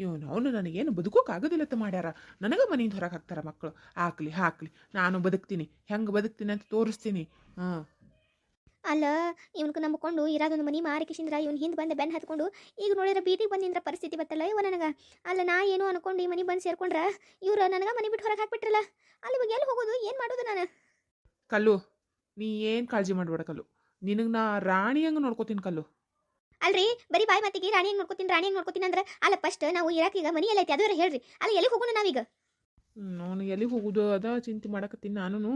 ಇವನು ಅವನು ನನಗೇನು ಬದುಕೋಕ್ಕಾಗೋದಿಲ್ಲತ್ತ ಮಾಡ್ಯಾರ. ನನಗೆ ಮನೆಯಿಂದ ಹೊರಗೆ ಹಾಕ್ತಾರ ಮಕ್ಕಳು ಹಾಕ್ಲಿ ಹಾಕ್ಲಿ. ನಾನು ಬದುಕ್ತೀನಿ. ಹೆಂಗೆ ಬದುಕ್ತೀನಿ ಅಂತ ತೋರಿಸ್ತೀನಿ. ಹಾಂ. ಅಲ್ಲ ಇವ್ನಿಗೆ ನಂಬ್ಕೊಂಡು ಇರೋದೊಂದು ಮನೆ ಮಾರಿ ಕಿಶಿಂದ್ರ ಇವ್ನು ಹಿಂದೆ ಬಂದು ಬೆನ್ ಹತ್ಕೊಂಡು ಈಗ ನೋಡಿದ್ರೆ ಬೀದಿಗೆ ಬಂದಿಂದ್ರ ಪರಿಸ್ಥಿತಿ ಬತ್ತಲ್ಲ ಇವ ನನಗೆ. ಅಲ್ಲ ನಾ ಏನು ಅನ್ಕೊಂಡು ಈ ಮನೆ ಬಂದು ಸೇರ್ಕೊಂಡ್ರ ಇವ್ರು ನನಗೆ ಮನೆ ಬಿಟ್ಟು ಹೊರಗೆ ಹಾಕ್ಬಿಟ್ರಲ್ಲ. ಅಲ್ಲಿ ಇವಾಗ ಎಲ್ಲಿ ಹೋಗೋದು? ಏನು ಮಾಡೋದು ನಾನು? ಕಲ್ಲು ನೀ ಏನು ಕಾಳಜಿ ಮಾಡ್ಬೇಡ ಕಲ್ಲು. ನಿನಗೆ ನಾ ರಾಣಿ ಹಂಗೆ ನೋಡ್ಕೋತೀನಿ ಕಲ್ಲು. ಅಲ್ರಿ ಬರೀ ಬಾಯಿ ಮಾತಿಗೆ ರಾಣಿ ಹೆಂಗ್ ನೋಡ್ಕೊತೀನಿ ರಾಣಿ ಹೆಂಗ್ ನೋಡ್ಕೊತೀನಿ ಅಂದ್ರೆ ಅಲ್ಲ ಫಸ್ಟ್ ನಾವು ಇರಾಕೀಗ ಮನಿ ಎಲ್ಲ ಐತಿ ಅದು ಹೇಳ್ರಿ. ಅಲ್ಲ ಎಲ್ಲಿ ಹೋಗೋಣ ನಾವೀಗ? ನಾನು ಎಲ್ಲಿಗೆ ಹೋಗುದು? ಅದ ಚಿಂತೆ ಮಾಡಕತ್ತೀನಿ ನಾನು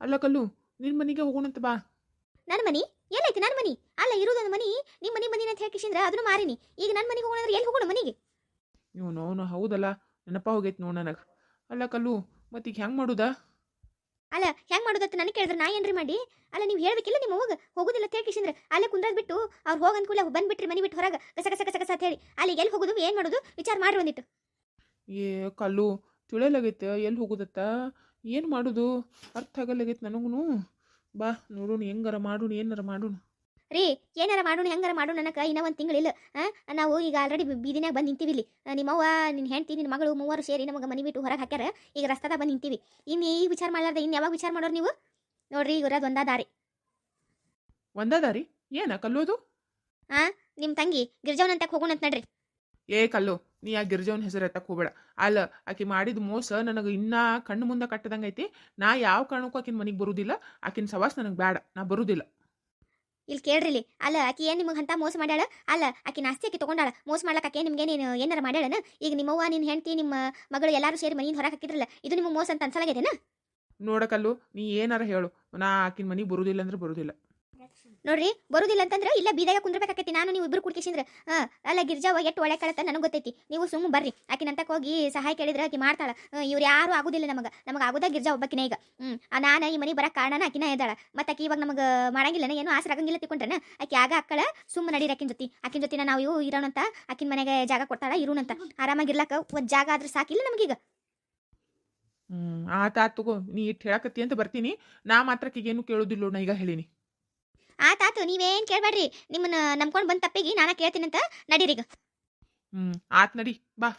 ಅಲ್ಲ ಕಲ್ಲು ನಿನ್ನ ಮನೆಗೆ ಹೋಗೋಣಂತ ಬಾ. ನನ್ನ ಮನಿ? ಎಲ್ಲೈತಿ ನನ್ನ ಮನಿ? ಅಲ್ಲ ಇರೋದೊಂದು ಮನಿ? ನಿಮ್ಮ ಮನಿ ಮನಿ ಅಂತ ಹೇಳ್ಕಿಸಿಂದ್ರ ಅದನ್ನು ಮಾರಿನಿ. ಈಗ ನನ್ನ ಮನೆಗೆ ಹೋಗೋಣ ಅಂದ್ರೆ ಎಲ್ಲಿ ಹೋಗೋಣ ಮನಿಗೆ? ಇವ್ ನೋನು ಹೌದಲ್ಲ ನೆನಪ ಹೋಗೈತೆ ನೋಡು ನನಗೆ. ಅಲ್ಲ ಕಲ್ಲು ಮತ್ತೀಗ ಹೆಂಗೆ ಮಾಡುದಾ? ಅಲ್ಲ, ಹೆಂಗ್ ಮಾಡೋದತ್ತ ನನಗೆ ಕೇಳಿದ್ರೆ ನಾ ಏನ್ರಿ ಮಾಡಿ? ಅಲ್ಲ, ನೀವು ಹೇಳ್ಬೇಕಿಲ್ಲ ನಿಮ್ಮ ಹೋಗ ಹೋಗುದಿಲ್ಲ ಅಂತ ಹೇಳ್ಕಿಸಿಂದ್ರೆ ಅಲ್ಲೇ ಕುಂದ್ರಾಗ ಬಿಟ್ಟು ಅವ್ರು ಹೋಗ ಅನ್ಕೂಲ ಬಂದ್ಬಿಟ್ರಿ ಮನಿ ಬಿಟ್ಟು ಹೊರಗೆ. ಕಸ ಕಸ ಕಸ ಅಂತ ಹೇಳಿ. ಅಲ್ಲಿ ಎಲ್ಲಿ ಹೋಗುದು, ಏನ್ ಮಾಡೋದು? ವಿಚಾರ ಮಾಡ್ರಿ ಬಂದಿತ್ತು ಏ, ಕಲ್ಲು ತಿಳಿಯಲಾಗೈತೆ ಎಲ್ಲಿ ಹೋಗುದತ್ತ? ಏನು ಮಾಡೋದು? ಅರ್ಥ ಆಗಲ್ಲಾಗೈತೆ ನನಗೂನು. ಬಾ, ನೋಡೋಣ, ಹೆಂಗಾರ ಮಾಡೋಣ, ಏನಾರ ಮಾಡೋಣ. ರೀ ಏನಾರ ಮಾಡೋಣ ಹೆಂಗಾರ ಮಾಡೋಣ ನನಗೆ ಇನ್ನೂ ಒಂದು ತಿಂಗಳಿಲ್ಲ. ನಾವು ಈಗ ಆಲ್ರೆಡಿ ಬೀದಿನಾಗ ಬಂದು ನಿಂತೀವಿ ಇಲ್ಲಿ. ನಿಮ್ಮವ್ವ ನಿನ್ನ ಹೆಂಡತಿ ನಿನ್ನ ಮಗಳು ಮೂವರು ಸೇರಿ ನಮಗೆ ಮನಿ ಬಿಟ್ಟು ಹೊರಗೆ ಹಾಕ್ಯಾರ. ಈಗ ರಸ್ತಾದ ಬಂದು ನಿಂತೀವಿ. ಇನ್ನು ಈ ವಿಚಾರ ಮಾಡ್ಲಾರ್ದ ಇನ್ನು ಯಾವಾಗ ವಿಚಾರ ಮಾಡೋರು ನೀವು? ನೋಡ್ರಿ ಈಗ ಇರೋದು ಒಂದಾ ದಾರಿ. ಒಂದಾ ದಾರಿ? ಏನ ಕಲ್ಲೋದು? ನಿಮ್ಮ ತಂಗಿ ಗಿರ್ಜವನ್ ಅಂತ ಹೋಗೋಣ ಅಂತ ನಡ್ರಿ. ಏ ಕಲ್ಲು ನೀ ಆ ಗಿರಿಜವನ ಹೆಸರು ಎತ್ತಕ್ಕೆ ಹೋಗ್ಬೇಡ. ಅಲ್ಲ ಆಕಿ ಮಾಡಿದ ಮೋಸ ನನಗೆ ಇನ್ನ ಕಣ್ಣು ಮುಂದೆ ಕಟ್ಟದಂಗೈತಿ ನಾ ಯಾವ ಕಾರಣಕ್ಕೂ ಆಕಿನ ಮನೆಗೆ ಬರುದಿಲ್ಲ. ಆಕಿನ ಸವಾಸ್ ನನಗೆ ಬೇಡ ನಾ ಬರುದಿಲ್ಲ. ಇಲ್ಲಿ ಕೇಳ್ರಿ ಇಲ್ಲಿ. ಅಲ್ಲ, ಆಕಿ ಏನು ನಿಮಗೆ ಅಂತ ಮೋಸ ಮಾಡ್ಯಾಳ? ಅಲ್ಲ, ಆಕಿ ನಾಸ್ತಿ ಆಕಿ ತಗೊಂಡಾಳ. ಮೋಸ ಮಾಡ್ಲಕ್ಕ ಆಕೆ ನಿಮ್ಗೆ ನೀನು ಏನಾರ ಮಾಡ್ಯಾಳನ? ಈಗ ನಿಮ್ಮವ್ವ ನಿನ್ನ ಹೆಂಡತಿ, ನಿಮ್ಮ ಮಗಳು ಎಲ್ಲರೂ ಸೇರಿ ಮನೆಯಿಂದ ಹೊರಗೆ ಹಾಕಿದ್ರಲ್ಲ, ಇದು ನಿಮ್ಮ ಮೋಸ ಅಂತ ಅನ್ಸಲಾಗೈತೆನ ನೋಡಕಲ್ಲು ನೀ ಏನಾರ ಹೇಳು. ನಾ ಆಕಿನ ಮನೆಗೆ ಬರುದಿಲ್ಲ ಅಂದ್ರೆ ಬರುದಿಲ್ಲ. ನೋಡ್ರಿ, ಬರುದಿಲ್ಲ ಅಂತಂದ್ರೆ ಇಲ್ಲ ಬೀದಾಗ ಕುಂದ್ರಬೇಕಾಕೈತಿ. ನಾನು ನೀವು ಇಬ್ರು ಕುಡ್ಕಿಸಿಂದ್ರೆ ಹಾ ಅಲ್ಲ ಗಿರ್ಜಾವ ಎಷ್ಟು ಒಳ್ಳೆ ಕಳತ ನನಗೆ ಗೊತ್ತೈತಿ. ನೀವು ಸುಮ್ಮ ಬರ್ರಿ. ಆಕಿನ ಅಂತಕ್ಕೆ ಹೋಗಿ ಸಹಾಯ ಕೇಳಿದ್ರೆ ಆಕಿ ಮಾಡ್ತಾಳ. ಇವ್ರು ಯಾರು ಆಗುದಿಲ್ಲ ನಮಗೆ. ನಮಗೆ ಆಗುದ ಗಿರ್ಜಾ ಒಬ್ಬಕಿನ ಈಗ. ಹ್ಮ್ ನಾನು ಈ ಮನೆ ಬರಕ್ಕೆ ಕಾರಣನ ಆಕಿನ ಇದ್ದಾಳ. ಮತ್ತೆ ಆಕಿ ಇವಾಗ ನಮಗೆ ಮಾಡಂಗಿಲ್ಲ ಏನು ಆಸರ ಆಗಂಗಿಲ್ಲ ತಿಕೊಂಡ್ರೆ ಆಕಿ ಆಗ ಅಕ್ಕಳ ಸುಮ್ಮ ನಡೀರಿ ಆಕಿನ ಜೊತೆ. ಆಕಿನ ಜೊತೆ ನಾವು ಇವು ಇರೋಣಂತ ಆಕಿನ ಮನೆಗೆ ಜಾಗ ಕೊಡ್ತಾಳ ಇರೋಣಂತ ಆರಾಮಾಗಿರ್ಲಾಕ ಒಂದು ಜಾಗ ಆದ್ರೆ ಸಾಕಿಲ್ಲ ನಮಗೀಗ ಹ್ಮ್, ಆತ ತಗೋ, ನೀ ಇಟ್ಟು ಹೇಳಕತ್ತಿ ಅಂತ ಬರ್ತೀನಿ. ನಾ ಮಾತ್ರ ಕೇಳೋದಿಲ್ಲ ನಾ ಈಗ ಹೇಳಿನಿ. ಆತಾತು ನೀವೇನ್ ಕೇಳ್ಬೇಡ್ರಿ. ನಿಮ್ಮನ್ನ ನಂಬ್ಕೊಂಡು ಬಂದ ತಪ್ಪಿಗೆ ನಾನ ಕೇಳ್ತೀನಂತ ನಡೀರಿ ಈಗ. ಹ್ಮ್ ಆತ್ ನಡಿ ಬಾ.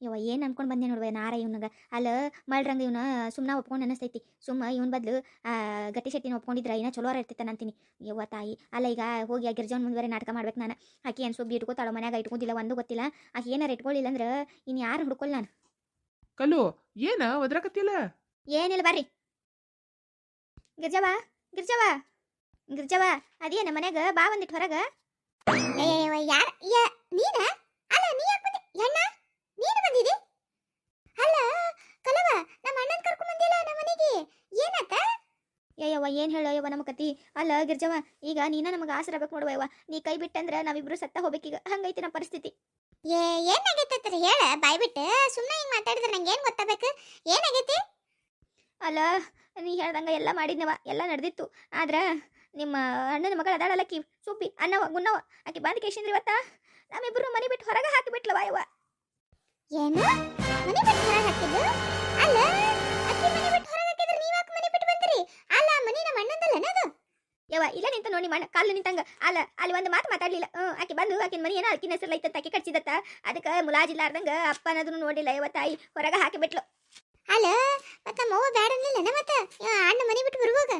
ಇವ ಏನು ಅನ್ಕೊಂಡು ಬಂದೆ ನೋಡುವ ನಾರ ಇವ್ನಾಗ. ಅಲ್ಲ ಮಳ್ರಂಗ ಇವನ ಸುಮ್ಮನೆ ಒಪ್ಕೊಂಡು ಅನಸ್ತೈತಿ. ಸುಮ್ಮ ಇವನ್ ಬದ್ಲು ಆ, ಗಟ್ಟಿ ಶೆಟ್ಟಿನ ಒಪ್ಕೊಂಡಿದ್ರ ಏನೋ ಚಲೋ ಇರ್ತೈತೆ ಅಂತೀನಿ. ಯವ್ವ ತಾಯಿ. ಅಲ್ಲ ಈಗ ಹೋಗಿ ಆ ಗಿರ್ಜವನ್ ಮುಂದುವರೆ ನಾಟಕ ಮಾಡ್ಬೇಕು ನಾನು. ಆಕಿ ಏನು ಸುಬ್ಬಿ ಇಟ್ಕೋತಾಳೋ ಮನ್ಯಾಗ ಇಟ್ಕೊಂಡಿಲ್ಲ ಒಂದು ಗೊತ್ತಿಲ್ಲ. ಆಕಿ ಏನಾರ ಇಟ್ಕೊಳ್ಳಿಲ್ಲ ಅಂದ್ರೆ ಇನ್ನು ಯಾರು ಹುಡ್ಕೊಲ್ಲ ನಾನು? ಕಲ್ಲು ಏನ ಒದ್ರಕತ್ತಿಲ್ಲ? ಏನಿಲ್ಲ ಬರ್ರಿ. ಗಿರ್ಜವ ಗಿರ್ಜವ. ಗಿರ್ಜವ ನಮ್ಮ ಮನ್ಯಾಗ ಬಾ ಒಂದಿಟ್ಟು ಹೊರಗ. ಯಾರ ನೀನ? ಅಲ್ಲ ನೀ ಯಾಕೆ ಬಂದಿ? ಹೆಣ್ಣ ನೀನು ಬಂದಿದಿ? ಅಲ್ಲ ಕಲವ ನಮ್ಮ ಅಣ್ಣನ ಕರ್ಕೊಂಡ್ ಬಂದಿಲ್ಲ ನಮ್ಮ ಮನೆಗೆ. ಏನತ್ತ ಯವ್ವ ಏನ್ ಹೇಳೋ ಯವ್ವ ನಮ್ಮ ಕತಿ? ಅಲ್ಲ ಗಿರ್ಜವ ಈಗ ನೀನ ನಮಗೆ ಆಸರ ಬೇಕು ನೋಡುವ ಯವ್ವ ನೀ ಕೈ ಬಿಟ್ಟಂದ್ರ ನಾವಿಬ್ರು ಸತ್ತ ಹೋಗ್ಬೇಕೀಗ ಹಂಗೈತಿ ನಮ್ಮ ಪರಿಸ್ಥಿತಿ. ಏ ಏನಾಗೈತತ್ರಿ ಹೇಳ? ಬಾಯ್ಬಿಟ್ಟು ಸುಮ್ಮನೆ ಹಿಂಗೆ ಮಾತಾಡಿದ್ರೆ ನಂಗೆ ಏನು ಗೊತ್ತಾಗಬೇಕು? ಏನಾಗೈತಿ? ಅಲ್ಲ ನೀ ಹೇಳ್ದಂಗ ಎಲ್ಲ ಮಾಡಿದ್ನವ ಎಲ್ಲ ನಡೆದಿತ್ತು. ಆದ್ರ ನಿಮ್ಮ ಅಣ್ಣನ ಮಗಳ ಅದಾಳಲ್ಲ ಕಿ ಸೂಪಿ ಅನ್ನವ ಗುನ್ನವ ಆಕಿ ಬಂದ ಕೇಶಂದ್ರಿ ಇವತ್ತ? ನಮ್ಮಿಬ್ರು ಮನೆ ಬಿಟ್ಟು ಹೊರಗೆ ಹಾಕಿ ಬಿಟ್ಲು ಯವ್ವ ಏನು? ಮನೆ ಬಿಟ್ಟು ಹೊರಗೆ ಹಾಕಿದ್ದು? ಅಲ್ಲ ಅಕ್ಕಿ ಮನೆ ಬಿಟ್ಟು ಹೊರಗೆ ಹಾಕಿದ್ರೆ ನೀವು ಯಾಕೆ ಮನೆ ಬಿಟ್ಟು ಬಂದ್ರಿ? ಅಲ್ಲ ಮನೆ ನಮ್ಮ ಅಣ್ಣಂದಲ್ಲ ಅದು? ಯವ್ವ ಇಲ್ಲ ನಿಂತ ನೋಡಿ ಮಣ್ಣ ಕಾಲು ನಿಂತಂಗ. ಅಲ್ಲ ಅಲ್ಲಿ ಒಂದು ಮಾತು ಮಾತಾಡ್ಲಿಲ್ಲ. ಹ್ಞೂ ಆಕೆ ಬಂದು ಆಕಿನ ಮನೆ ಏನೋ ಆಕಿನ ಹೆಸರು ಐತಂತ ಆಕೆ ಕಟ್ಸಿದತ್ತ. ಅದಕ್ಕೆ ಮುಲಾಜಿಲ್ಲಾರ್ದಂಗ ಅಪ್ಪ ಅನ್ನೋದನ್ನು ನೋಡಿಲ್ಲ ಯವ್ವ ತಾಯಿ ಹೊರಗೆ ಹಾಕಿ ಬಿಟ್ಲು ಅಲ್ಲ ಮತ್ತೆ ಅವ್ವ ಬ್ಯಾಡ ಅನ್ಲಿಲ್ಲ ಮತ್ತೆ ಅಣ್ಣ ಮನೆ ಬಿಟ್ಟು ಬರುವಾಗ?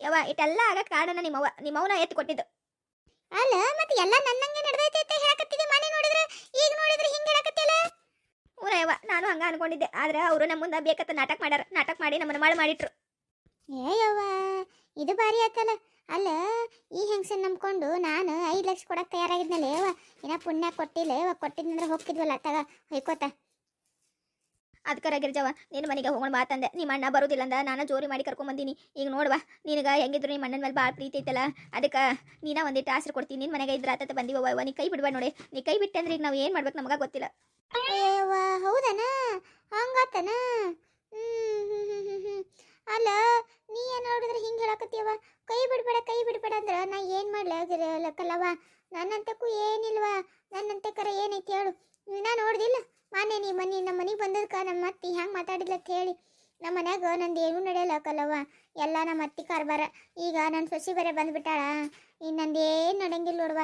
ಯವ್ವ ಇಟ್ಟೆಲ್ಲ ಆಗಕ್ಕೆ ಕಾರಣ ನಿಮ್ಮವ್ವ ನಿಮ್ಮವ್ವನ ಎತ್ತು ಕೊಟ್ಟಿದ್ದು. ಅಲ್ಲ ಮತ್ತೆ ಎಲ್ಲ ನನ್ನಂಗೆ ನಡೆದೈತೆ ಅಂತ ಹೇಳಕತ್ತಿದ್ದೆ ಮನೆ ನೋಡಿದ್ರೆ ಈಗ ನೋಡಿದ್ರೆ ಹಿಂಗೆ ಹೇಳಕತ್ತಿಲ್ಲ ಊರ ಯವ್ವ ನಾನು ಹಂಗ ಅನ್ಕೊಂಡಿದ್ದೆ. ಆದ್ರೆ ಅವರು ನಮ್ಮ ಮುಂದೆ ಬೇಕತ್ತ ನಾಟಕ ಮಾಡ್ಯಾರ. ನಾಟಕ ಮಾಡಿ ನಮ್ಮನ್ನ ಮಾಡು ಮಾಡಿಟ್ರು. ಏ ಯವ್ವ ಇದು ಭಾರಿ ಆತಲ್ಲ. ಅಲ್ಲ ಈ ಹೆಂಗ್ಸನ್ ನಂಬ್ಕೊಂಡು ನಾನು ಐದು ಲಕ್ಷ ಕೊಡಕ್ಕೆ ತಯಾರಾಗಿದ್ನಲ್ಲ ಯವ್ವ? ಇನ್ನ ಪುಣ್ಯ ಕೊಟ್ಟಿಲ್ಲ ಯವ್ವ? ಕೊಟ್ಟಿದ್ನಂದ್ರೆ ಹೋಗ್ತಿದ್ವಲ್ಲ ತಗ ಹೊಯ್ಕೋತ. ಅದಕ್ಕರ ಗಿರ್ಜವ ನಿನ್ನ ಮನೆಗೆ ಹೋಗೋಣ ಮಾತಂದೆ ನಿಮ್ಮ ಅಣ್ಣ ಬರೋದಿಲ್ಲ ಅಂದ ನಾನು ಜೋರಿ ಮಾಡಿ ಕರ್ಕೊಂಬಂದಿನಿ ಬಂದೀನಿ. ಈಗ ನೋಡುವ ನಿನಗೆ ಹೆಂಗಿದ್ರು ನಿಮ್ಮ ಅಣ್ಣನ ಮೇಲೆ ಭಾಳ ಪ್ರೀತಿ ಐತಲ್ಲ, ಅದಕ್ಕೆ ನೀನ ಒಂದಿಟ್ಟು ಆಸರೆ ಕೊಡ್ತೀನಿ. ನಿನ್ನ ಮನೆಗೆ ಇದ್ರ ಆತತ ಬಂದಿವ ನೀ ಕೈ ಬಿಡ್ಬೇಡ ನೋಡಿ. ನೀ ಕೈ ಬಿಟ್ಟೆ ಅಂದ್ರೆ ಈಗ ನಾವು ಏನು ಮಾಡ್ಬೇಕು ನಮಗೆ ಗೊತ್ತಿಲ್ಲ. ಹೌದನ? ಹಂಗಾತನ. ಅಲ್ಲ, ನೀ ಏನು ನೋಡಿದ್ರೆ ಹಿಂಗೆ ಹೇಳಕತ್ತೀವ ಕೈ ಬಿಡಬೇಡ ಕೈ ಬಿಡಬೇಡ ಅಂದ್ರೆ ನಾ ಏನು ಮಾಡ್ಲ? ಕಲ್ಲವ ನನ್ನಂತಕ್ಕೂ ಏನಿಲ್ವಾ? ನನ್ನಂತಕ್ಕರ ಏನೈತಿ ಹೇಳು. ನಾ ನಿಮ್ಮ ನಮ್ಮ ಮನೆಗೆ ಬಂದದ್ಕ ನಮ್ಮ ಅತ್ತಿ ಹ್ಯಾಂಗೆ ಮಾತಾಡಿದ್ಲ ಅಂತ ಹೇಳಿ. ನಮ್ಮ ಮನ್ಯಾಗ ನಂದು ಏನೂ ನಡೆಯಲ್ಲ ಕಲ್ಲವ ಎಲ್ಲ ನಮ್ಮ ಅತ್ತಿ ಕಾರ್ಬಾರ. ಈಗ ನನ್ನ ಸೊಸಿ ಬೇರೆ ಬಂದ್ಬಿಟ್ಟಾಳ. ಇನ್ನು ನಂದು ಏನು ನಡಂಗಿಲ್ಲ ನೋಡುವ.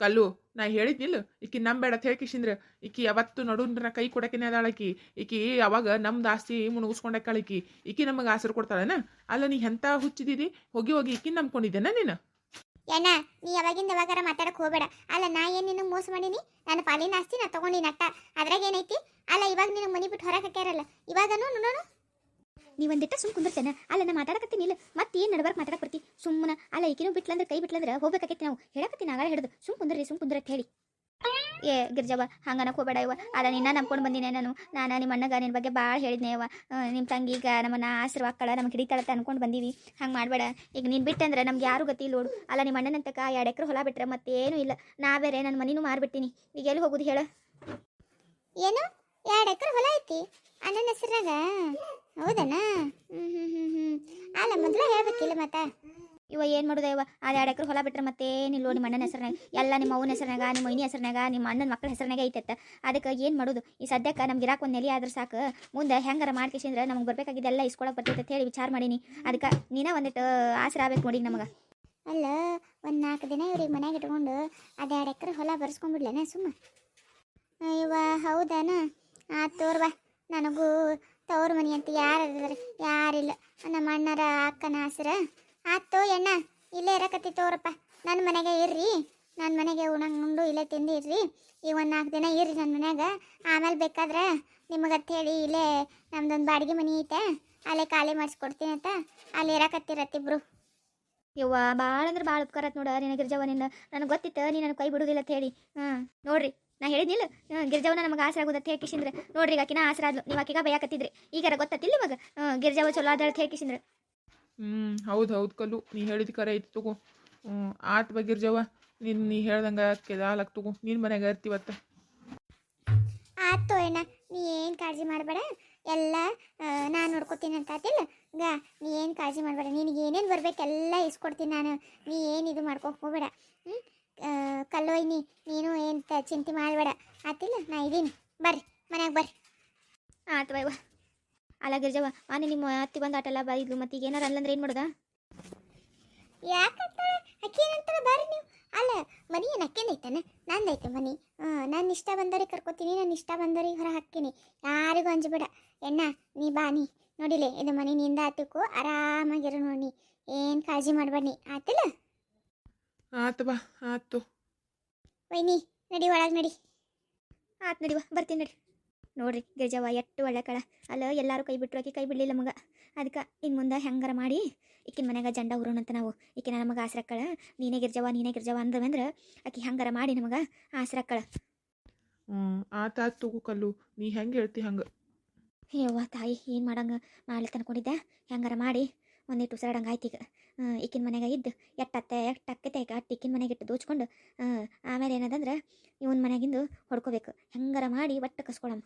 ಕಲ್ಲು ನಾ ಹೇಳಿದ್ನಿಲ್ಲ ಈಕಿ ನಂಬೇಡ ಅಂತ ಹೇಳ್ಕಿಸಿಂದ್ರ ಈಕಿ ಯಾವತ್ತು ನಡುನ ಕೈ ಕೊಡಕಿನೇ ಅದಾಳಕಿ ಈಕಿ. ಅವಾಗ ನಮ್ದು ಆಸ್ತಿ ಕಳಕಿ ಈಕಿ. ನಮಗೆ ಆಸರು ಕೊಡ್ತಾಳನ? ಅಲ್ಲ ನೀ ಎಂತ ಹುಚ್ಚಿದಿದಿ? ಹೋಗಿ ಹೋಗಿ ಈಕಿ ನಂಬ್ಕೊಂಡಿದ್ದೇನ ನೀನು? ಏನ ನೀ ಯಾವಾಗಿಂದ ಯಾವಾಗಾರ ಮಾತಾಡಕ್ಕೆ ಹೋಗ್ಬೇಡ ಅಲ್ಲ ನಾ ಏನ್ ನಿನಗೆ ಮೋಸ ಮಾಡೀನಿ ನನ್ನ ಪಾಲಿನ ಆಸ್ತಿ ನಾ ತಗೊಂಡಿ ನಟ್ಟ ಅದ್ರಾಗ ಏನೈತಿ ಅಲ್ಲ ಇವಾಗ ನಿನಗೆ ಮನಿ ಬಿಟ್ಟು ಹೊರಗೆ ಹಾಕ್ಯಾರಲ್ಲ ಇವಾಗನು ನೋಡೋಣ ನೀ ಒಂದಿಟ್ಟ ಸುಮ್ ಕುಂದಿರ್ತೇನೆ ಅಲ್ಲ ನಾ ಮಾತಾಡಕತ್ತೀನಿ ಇಲ್ಲ ಮತ್ತೆ ಏನು ನಡ್ಬಾರ್ಕ್ ಮಾತಾಡಕ್ ಬರ್ತಿ ಸುಮ್ಮನ ಈಕಿನೂ ಬಿಟ್ಲಂದ್ರೆ, ಕೈ ಬಿಟ್ಲಂದ್ರೆ ಹೋಗ್ಬೇಕಾಕೈತಿ ನಾವು. ಹೇಳಕತ್ತೀನಿ ನಾಗ ಹಿಡಿದು. ಸುಮ್ ಕುಂದ್ರಿ, ಸುಮ್ ಕುಂದ್ರ ಹೇಳಿ. ಏ, ಗಿರ್ಜವ್ವ ಹಂಗನಕ್ ಹೋಗ್ಬೇಡ ಇವ ಅದ ನಿನ್ನ ನಂಬ್ಕೊಂಡು ಬಂದಿನೇ ನಾನು. ನಾನು ನಿಮ್ಮ ಅಣ್ಣಗ ನಿನ್ನ ಬಗ್ಗೆ ಭಾಳ ಹೇಳಿದ್ನೆ ಇವ ನಿಮ್ಮ ತಂಗೀಗ ನಮ್ಮನ್ನ ಆಶೀರ್ವಾಕ್ಕಳ ನಮ್ಗೆ ಹಿಡಿತಾಳತ್ತ ಅನ್ಕೊಂಡು ಬಂದೀವಿ. ಹಂಗೆ ಮಾಡಬೇಡ. ಈಗ ನೀನು ಬಿಟ್ಟಂದ್ರೆ ನಮ್ಗೆ ಯಾರು ಗತಿ ನೋಡು. ಅಲ್ಲ ನಿಮ್ಮ ಅಣ್ಣನಂತಕ ಎರಡು ಎಕರೆ ಹೊಲ ಬಿಟ್ರೆ ಮತ್ತೇನು ಇಲ್ಲ. ನಾ ಬೇರೆ ನನ್ನ ಮನಿನೂ ಮಾರ್ಬಿಟ್ಟಿನಿ. ಈಗ ಎಲ್ಲಿ ಹೋಗುದು ಹೇಳ? ಏನು? ಎರಡು ಎಕರೆ ಹೊಲ ಐತಿ. ಅಣ್ಣನ ಹೆಸರಾಗ? ಹೌದನಾ? ಹ್ಮ್ ಹ್ಮ್ ಹ್ಮ್ ಹ್ಮ್. ಅಲ್ಲ, ಮೊದಲು ಹೇಳ್ಬೇಕಿಲ್ಲ ಮತ್ತ? ಇವ ಏನು ಮಾಡೋದು ಇವ? ಅದು ಎರಡು ಎಕರೆ ಹೊಲ ಬಿಟ್ರೆ ಮತ್ತೇನಿಲ್ಲ ನಿಮ್ಮ ಅಣ್ಣನ ಹೆಸರಿನಾಗ ಎಲ್ಲ ನಿಮ್ಮ ಅವ್ವನ ಹೆಸರಿನಾಗ ನಿಮ್ಮ ಮೈನಿ ಹೆಸರಿನಾಗ ನಿಮ್ಮ ಅಣ್ಣನ ಮಕ್ಕಳ ಹೆಸರಿನಾಗ ಐತತ್ತ ಅದಕ್ಕೆ ಏನು ಮಾಡೋದು? ಈ ಸದ್ಯಕ್ಕೆ ನಮ್ಗೆ ಇರಾಕ ಒಂದು ನೆಲೆ ಆದ್ರೆ ಸಾಕು. ಮುಂದೆ ಹೆಂಗಾರ ಮಾಡ್ಕೇಶಂದ್ರೆ ನಮ್ಗೆ ಬರಬೇಕಾಗಿದ್ದೆಲ್ಲ ಇಸ್ಕೊಳಕ್ಕೆ ಬರ್ತೈತೆ ಅಂತ ಹೇಳಿ ವಿಚಾರ ಮಾಡೀನಿ. ಅದಕ್ಕೆ ನೀನೇ ಒಂದಿಟ್ಟು ಆಸರೆ ಆಗ್ಬೇಕು ನೋಡಿ ನಮಗೆ. ಅಲ್ಲ, ಒಂದು ನಾಲ್ಕು ದಿನ ಇವ್ರಿಗೆ ಮನೆಗೆ ಇಟ್ಕೊಂಡು ಅದು ಎರಡು ಎಕರೆ ಹೊಲ ಬರ್ಸ್ಕೊಂಡ್ಬಿಡ್ಲೇನ ಸುಮ್ಮ? ಇವ ಹೌದಾನ? ಆತ್ ತೋರ್ವ ನನಗೂ ತವ್ರ ಮನೆ ಅಂತ ಯಾರು ಯಾರಿಲ್ಲ. ನಮ್ಮ ಅಣ್ಣರ, ಅಕ್ಕನ ಹೆಸರ ಆತು ಎಣ್ಣ ಇಲ್ಲೇ ಇರಕತ್ತಿ ತೋರಪ್ಪ. ನನ್ನ ಮನೆಗೆ ಇರ್ರಿ ನನ್ನ ಮನೆಗೆ ಉಣಂಗೆ ಉಂಡು ಇಲ್ಲೇ ತಿಂದು ಇರ್ರಿ. ಈ ಒಂದು ನಾಲ್ಕು ದಿನ ಇರ್ರಿ ನನ್ನ ಮನ್ಯಾಗ. ಆಮೇಲೆ ಬೇಕಾದ್ರೆ ನಿಮಗಂತ ಹೇಳಿ ಇಲ್ಲೇ ನಮ್ದೊಂದು ಬಾಡಿಗೆ ಮನೆ ಐತೆ ಅಲ್ಲೇ ಖಾಲಿ ಮಾಡಿಸ್ಕೊಡ್ತೀನಿ ಅಂತ. ಅಲ್ಲಿ ಇರಕತ್ತಿರತ್ತಿಬ್ರು ಯವ್ವ ಭಾಳ ಅಂದ್ರೆ ಭಾಳ ಉಪಕಾರ ಆತ್ ನೋಡ ನಿನ್ನ ಗಿರ್ಜವ್ವ ನಿನ್ನ. ನನಗೆ ಗೊತ್ತಿತ್ತು ನೀ ನನ್ನ ಕೈ ಬಿಡುವುದಿಲ್ಲ ಅಂತ ಹೇಳಿ. ಹಾಂ ನೋಡ್ರಿ ನಾ ಹೇಳಿದ್ನಿಲ್ಲ ಹ್ಮ್, ನಮಗೆ ಆಸರೆ ಆಗೋದು ಅಂತ ನೋಡ್ರಿ ಈಗ ಆಕಿನ ಆಸರೆ ಆದ್ಲು. ನೀವು ಆಕಿಗ ಬೈಯಾಕತ್ತಿದ್ರಿ. ಈಗಾರ ಗೊತ್ತಿಲ್ಲ ಇವಾಗ ಹ್ಞೂ ಗಿರ್ಜವ್ವ ಚಲೋ ಆದ್ರೆ ಅಂತ ಹ್ಞೂ ಹೌದು ಹೌದು ಕಲ್ಲು. ನೀ ಹೇಳಿದ ಕರೆ ಐತಿ ತಗೋ. ಹ್ಞೂ ಆತ್ ಬಗ್ಗಿರ್ಜವ ನೀನು ನೀ ಹೇಳ್ದಂಗೆ ಕೆದಾಲಕ್ ತಗೋ. ನೀನು ಮನೆಗೆ ಇರ್ತೀವತ್ತ ಆತು ಅಣ್ಣ ನೀ ಏನು ಕಾಳಜಿ ಮಾಡಬೇಡ. ಎಲ್ಲ ನಾನು ನೋಡ್ಕೋತೀನಿ ಅಂತ ಆತಿಲ್ಲ. ಗ ನೀ ಏನು ಕಾಳಜಿ ಮಾಡಬೇಡ. ನಿನಗೆ ಏನೇನು ಬರ್ಬೇಕೆಲ್ಲ ಇಸ್ಕೊಡ್ತೀನಿ ನಾನು. ನೀ ಏನು ಇದು ಮಾಡ್ಕೊಂಡು ಹೋಗ್ಬೇಡ. ಹ್ಞೂ ಕಲ್ಲೋಯ್ನಿ ನೀನು ಏನು ಚಿಂತೆ ಮಾಡಬೇಡ. ಆತಿಲ್ಲ ನಾ ಇದ್ದೀನಿ ಬರ್ರಿ ಮನ್ಯಾಗ ಬರ್ರಿ. ಆತು ಬೈವ ಅಲ್ಲ ಗಿರ್ಜವ್ವ ಮಾನೆ ನಿಮ್ಮ ಅತ್ತಿ ಬಂದು ಆಟಲ್ಲ ಬೈದ್ಲು ಮತ್ತೆ ಈಗ ಏನಾರು ಅಲ್ಲಂದ್ರೆ ಏನು ಮಾಡೋದ? ಯಾಕಂತ ಅಕ್ಕಿ ಏನಂತಾರ ಬರ್ರಿ ನೀವು? ಅಲ್ಲ ಮನಿ ಏನು ಅಕ್ಕೇನೈತಾನೆ ನಂದೈತೆ ಮನಿ. ನನ್ನ ಇಷ್ಟ ಬಂದವ್ರಿಗೆ ಕರ್ಕೋತೀನಿ ನನ್ನ ಇಷ್ಟ ಬಂದವ್ರಿಗೆ ಹೊರ ಹಾಕ್ತೀನಿ. ಯಾರಿಗೂ ಅಂಜಬೇಡ. ಎಣ್ಣ ನೀ ಬಾ ನೀ. ನೋಡಿಲೆ ಇದು ಮನಿ ನಿಂದ ಆತಕ್ಕೂ ಆರಾಮಾಗಿರೋ ನೋಡಿ ಏನು ಕಾಳಜಿ ಮಾಡಬೇಡಿ ಆತಿಲ್ಲ? ಆತು ಬಾ ಆತು. ವೈನಿ ನಡಿ ಒಳಗೆ ನಡಿ. ಆತು ನಡಿ ಬಾ ಬರ್ತೀನಿ ನಡಿ. ನೋಡ್ರಿ ಗಿರ್ಜವ್ವ ಎಷ್ಟು ಒಳ್ಳೆ ಕಳ. ಅಲ್ಲ ಎಲ್ಲರೂ ಕೈ ಬಿಟ್ಟರು ಆಕಿ ಕೈ ಬಿಡಲಿಲ್ಲ ಮಗ. ಅದಕ್ಕೆ ಇನ್ನು ಮುಂದೆ ಹೆಂಗಾರ ಮಾಡಿ ಈಕಿನ ಮನ್ಯಾಗ ಜಂಡ ಉರೋಣಂತ ನಾವು. ಈಕಿನ ನಮಗೆ ಆಸರಕ್ಕಳ ನೀನೇ ಗಿರ್ಜವ್ವ ನೀನೇ ಗಿರ್ಜವ್ವ ಅಂದ್ರೆ ಆಕಿ ಹೆಂಗಾರ ಮಾಡಿ ನಮಗೆ ಆಸರಕ್ಕಳ ಆತಾ ತಗೋ ಕಲ್ಲು. ನೀ ಹೆಂಗೆ ಹೇಳ್ತಿ ಹಂಗೆ? ಯವ್ವ ತಾಯಿ ಏನು ಮಾಡಂಗ? ಮಾಡ್ಲಿ ತಂದ್ಕೊಂಡಿದ್ದೆ ಹೆಂಗಾರ ಮಾಡಿ. ಒಂದಿಟ್ಟು ಉಸಿರಾಡಂಗೆ ಆಯ್ತು ಈಗ. ಈಕಿನ ಮನೆಗೆ ಇದ್ದು. ಎಟ್ಟತ್ತೆ ಎಷ್ಟು ಅಕ್ಕತೆ ಅಟ್ಟು ಈಕಿನ ಮನೆಗೆ ಇಟ್ಟು ದೋಚ್ಕೊಂಡು ಆಮೇಲೆ ಏನದಂದ್ರೆ ಇವನ ಮನೆಗಿಂದು ಹೊಡ್ಕೋಬೇಕು. ಹೆಂಗಾರ ಮಾಡಿ ಒಟ್ಟು ಕಸ್ಕೊಳಮ್ಮ